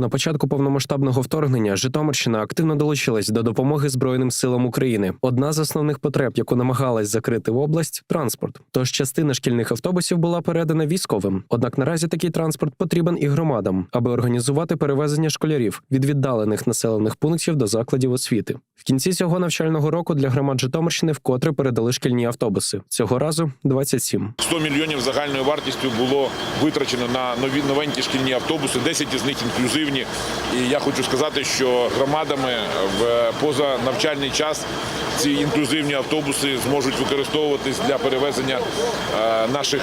На початку повномасштабного вторгнення Житомирщина активно долучилась до допомоги Збройним силам України. Одна з основних потреб, яку намагалась закрити в область транспорт. Тож частина шкільних автобусів була передана військовим. Однак наразі такий транспорт потрібен і громадам, аби організувати перевезення школярів від віддалених населених пунктів до закладів освіти. В кінці цього навчального року для громад Житомирщини вкотре передали шкільні автобуси. Цього разу 27. 100 мільйонів загальною вартістю було витрачено на нові новенькі шкільні автобуси. 10 із них інклюзивні. І я хочу сказати, що громадами в позанавчальний час ці інклюзивні автобуси зможуть використовуватись для перевезення е, наших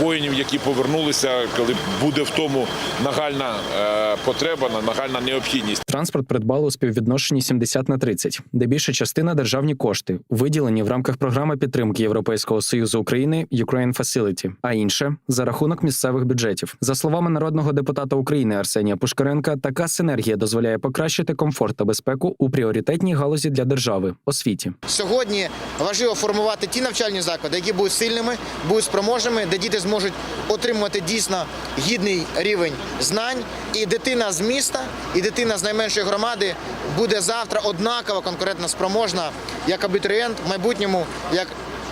воїнів, які повернулися, коли буде в тому нагальна е, потреба, нагальна необхідність. Транспорт придбали у співвідношенні 70 на 30, де більша частина державні кошти, виділені в рамках програми підтримки Європейського союзу України Ukraine Facility, а інше за рахунок місцевих бюджетів. За словами народного депутата України Арсенія Пушкаренка, така синергія дозволяє покращити комфорт та безпеку у пріоритетній галузі для держави освіті. Сьогодні важливо формувати ті навчальні заклади, які будуть сильними, будуть спроможними, де діти зможуть отримувати дійсно гідний рівень знань. І дитина з міста, і дитина з найменшої громади буде завтра однаково конкурентно спроможна як абітурієнт в майбутньому, як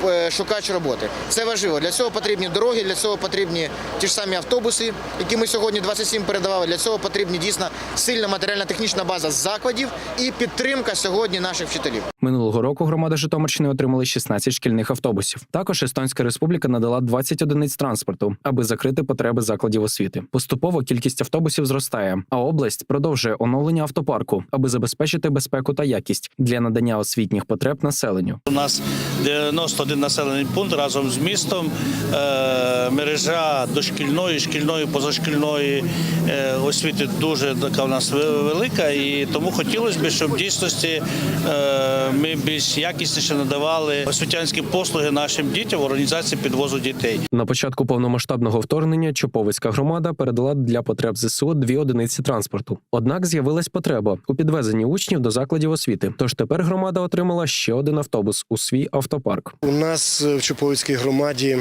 е, шукач роботи. Це важливо. Для цього потрібні дороги, для цього потрібні ті ж самі автобуси, які ми сьогодні 27 передавали. Для цього потрібні дійсно сильна матеріально-технічна база закладів і підтримка сьогодні наших вчителів. Минулого року громада Житомирщини отримали 16 шкільних автобусів. Також Естонська республіка надала 20 одиниць транспорту, аби закрити потреби закладів освіти. Поступово кількість автобусів зростає, а область продовжує оновлення автопарку, аби забезпечити безпеку та якість для надання освітніх потреб населенню. У нас 91 населений пункт разом з містом. Е, Мережа дошкільної, шкільної, позашкільної е, освіти дуже така у нас велика, і тому хотілося б, щоб в дійсності е, ми більш якісніше надавали освітянські послуги нашим дітям в організації підвозу дітей. На початку повномасштабного вторгнення Чоповицька громада передала для потреб ЗСУ дві одиниці транспорту. Однак з'явилась потреба у підвезенні учнів до закладів освіти. Тож тепер громада отримала ще один автобус у свій автопарк. У нас в Чуповицькій громаді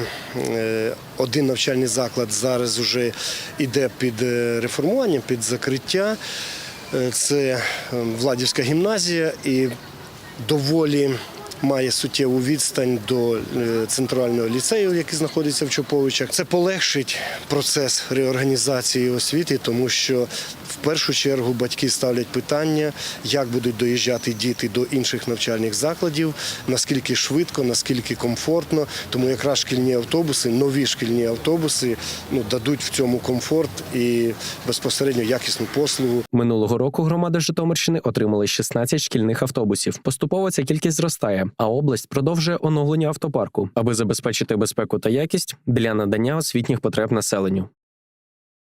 е, один навчальний заклад зараз вже йде під е, реформування, під закриття. Е, Це е, Владівська гімназія і доволі має суттєву відстань до е, центрального ліцею, який знаходиться в Чуповичах. Це полегшить процес реорганізації освіти, тому що в першу чергу батьки ставлять питання, як будуть доїжджати діти до інших навчальних закладів, наскільки швидко, наскільки комфортно. Тому якраз шкільні автобуси, нові шкільні автобуси ну, дадуть в цьому комфорт і безпосередньо якісну послугу. Минулого року громада Житомирщини отримали 16 шкільних автобусів. Поступово ця кількість зростає, а область продовжує оновлення автопарку, аби забезпечити безпеку та якість для надання освітніх потреб населенню.